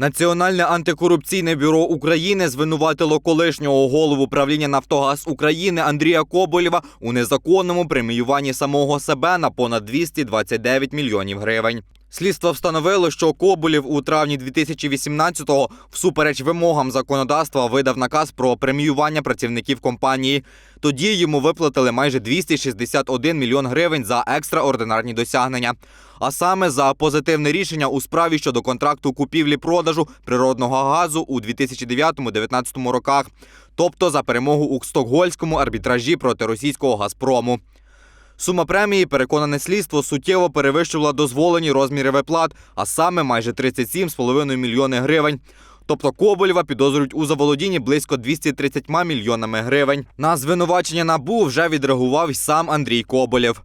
Національне антикорупційне бюро України звинуватило колишнього голову правління Нафтогаз України Андрія Коболєва у незаконному преміюванні самого себе на понад 229 мільйонів гривень. Слідство встановило, що Коболєв у травні 2018-го всупереч вимогам законодавства видав наказ про преміювання працівників компанії. Тоді йому виплатили майже 261 мільйон гривень за екстраординарні досягнення. А саме за позитивне рішення у справі щодо контракту купівлі-продажу природного газу у 2009-2019 роках, тобто за перемогу у стокгольському арбітражі проти російського Газпрому. Сума премії, переконане слідство, суттєво перевищувала дозволені розміри виплат, а саме майже 37,5 мільйони гривень. Тобто Коболєва підозрюють у заволодінні близько 230 мільйонами гривень. На звинувачення НАБУ вже відреагував й сам Андрій Коболєв.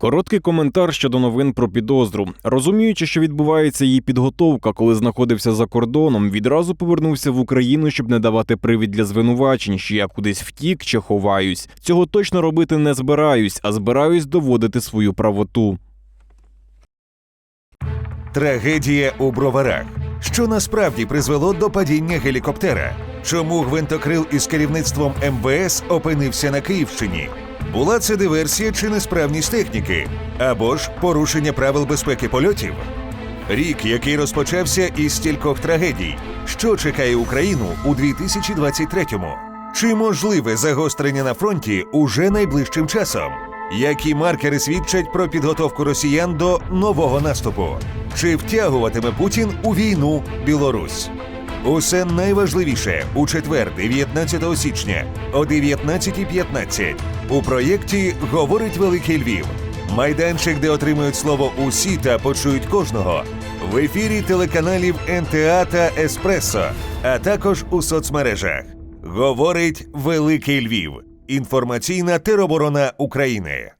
Короткий коментар щодо новин про підозру. Розуміючи, що відбувається її підготовка, коли знаходився за кордоном, відразу повернувся в Україну, щоб не давати привід для звинувачень, що я кудись втік чи ховаюсь. Цього точно робити не збираюсь, а збираюсь доводити свою правоту. Трагедія у броварах. Що насправді призвело до падіння гелікоптера? Чому гвинтокрил із керівництвом МВС опинився на Київщині? Була це диверсія чи несправність техніки? Або ж порушення правил безпеки польотів? Рік, який розпочався із стількох трагедій. Що чекає Україну у 2023-му? Чи можливе загострення на фронті уже найближчим часом? Які маркери свідчать про підготовку росіян до нового наступу? Чи втягуватиме Путін у війну Білорусь? Усе найважливіше у четвер, 19 січня о 19.15 у проєкті Говорить Великий Львів. Майданчик, де отримують слово усі та почують кожного. В ефірі телеканалів НТА та Еспресо, а також у соцмережах. Говорить Великий Львів. Інформаційна тероборона України.